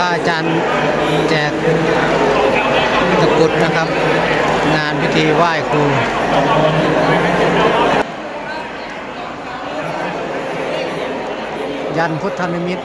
ระอาจารย์แจกตะกุดนะครับ งานพิธีไหว้ครูยันพุทธนิมิตร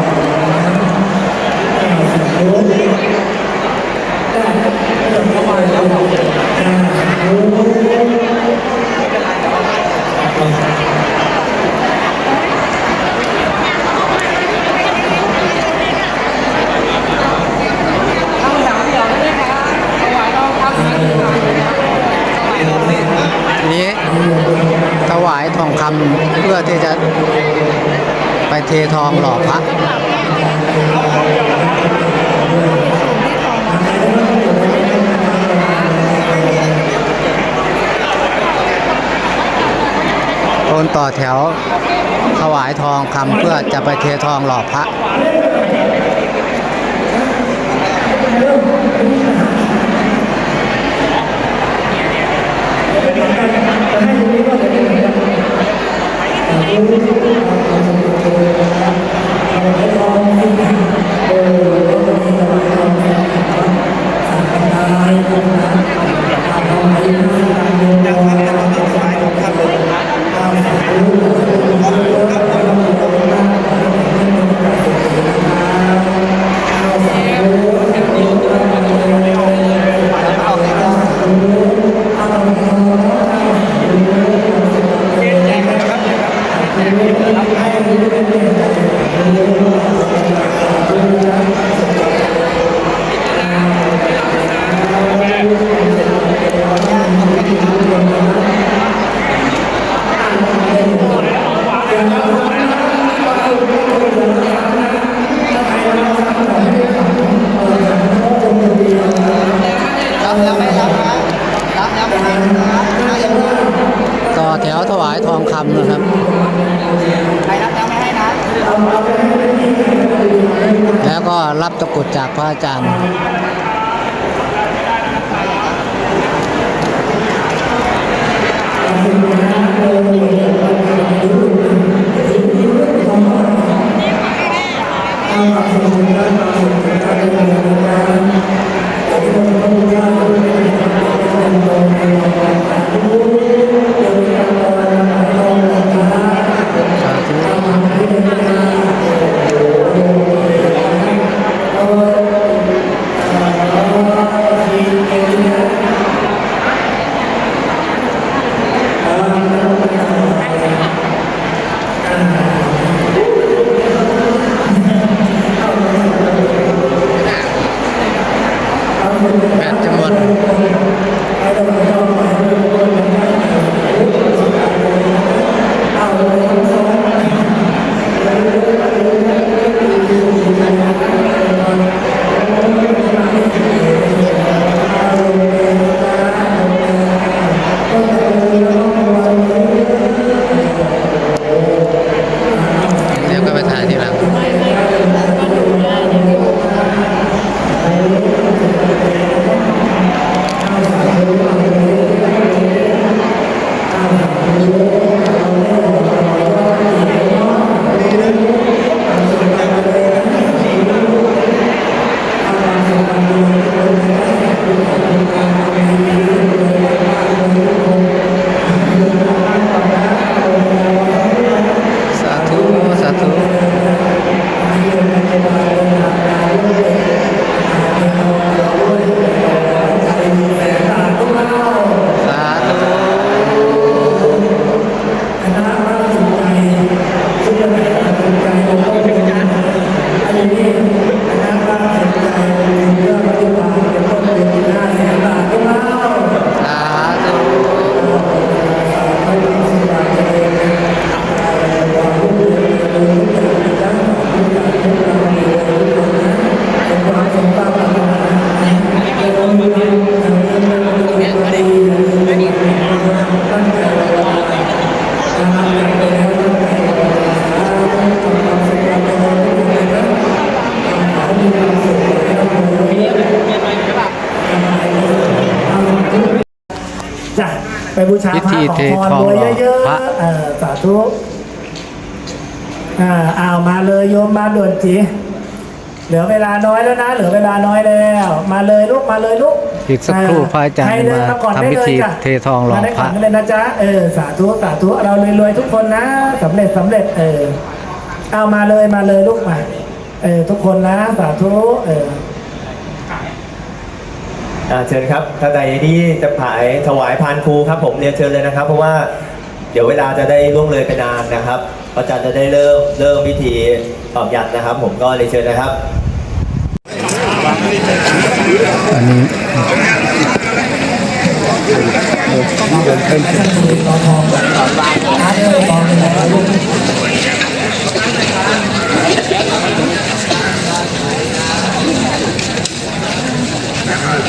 นี้ถวายทองคำเพื่อที่จะไปเททองหล่อพระคนต่อแถวถวายทองคำเพื่อจะไปเททองหล่อพระ ก็รับตะกรุดจากพระอาจารย์ ก็ไปถ่ายทีหลัง ไปบูชาพิพระธีขอเทพรทองรวยหล่อเยอะพระๆเออสาธุอ่าอ้าวมาเลยโยมมาด่วนจีเหลือเวลาน้อยแล้วนะ เหลือเวลาน้อยแล้ว มาเลยลูกมาเลยลูกอีกสักครู่พระอาจารย์ใคเดินมาก่อนได้ทำพิเลยธีจ้ะเททองหล่อมาได้ก่อนพระได้เลยนะจ๊ะเออสาธุสาธุเรารวยๆทุกคนนะสำเร็จสำเร็จเออเอามาเลยมาเลยลูกมาเออทุกคนนะสาธุเออ อ่าเชิญครับท่าใดที่จะผายถวายพานครูครับ ผมเรียนเชิญเลยนะครับ เพราะว่าเดี๋ยวเวลาจะได้ล่วงเลยไปนานนะครับอาจารย์จะได้เริ่มเริ่มพิธีตอบยันนะครับ ผมก็เรียนเชิญนะครับ อันนี้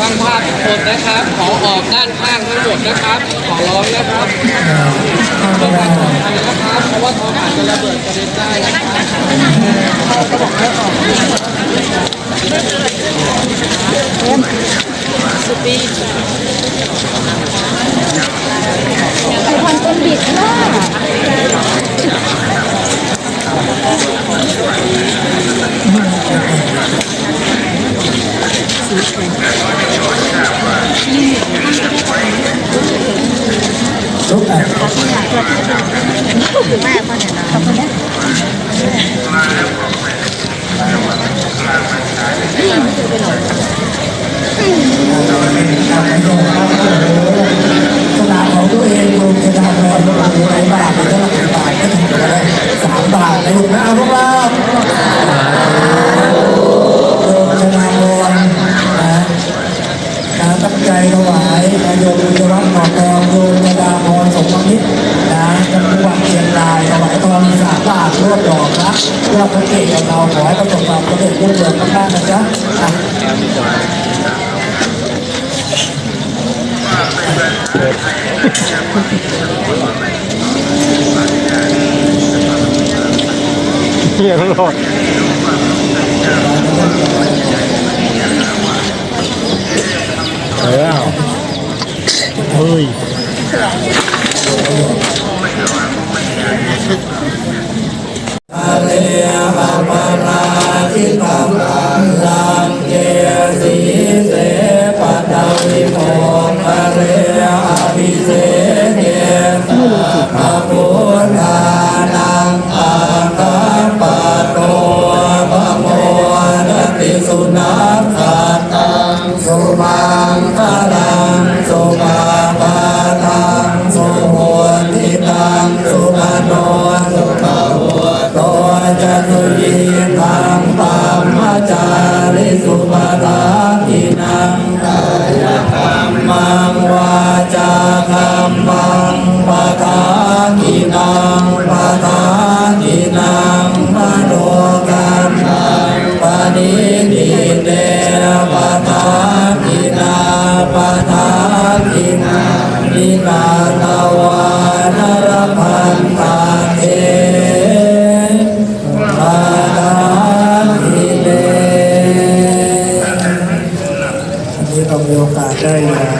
วางภาพหมดนะครับ ขอออกด้านข้างทั้งหมดนะครับ ขอร้องนะครับเพื่อความปลอดภัยนะครับ เพราะว่าท้องอาจจะระเบิดกระเด็นได้นะ ครับสนามของตัวเองลงชนะนอนลงมาไอ้บาทเป็นเท่าไหร่บาทก็ถึงจะได้สามบาทในหลุมนะพวกเราลงชนะนอนนะการตั้งใจถวายนายโยมจะรับหมอทองโยมดาพรสมมิตรนะจังหวัดเชียงรายถวายทองสามบาทรวบดอกนะเพื่อพระเกศของเราขอให้ประสบความสำเร็จรุ่งเรืองมากๆนะจ๊ะ อะเฮีย นาวานรพันตาอินรามีโอกได้มา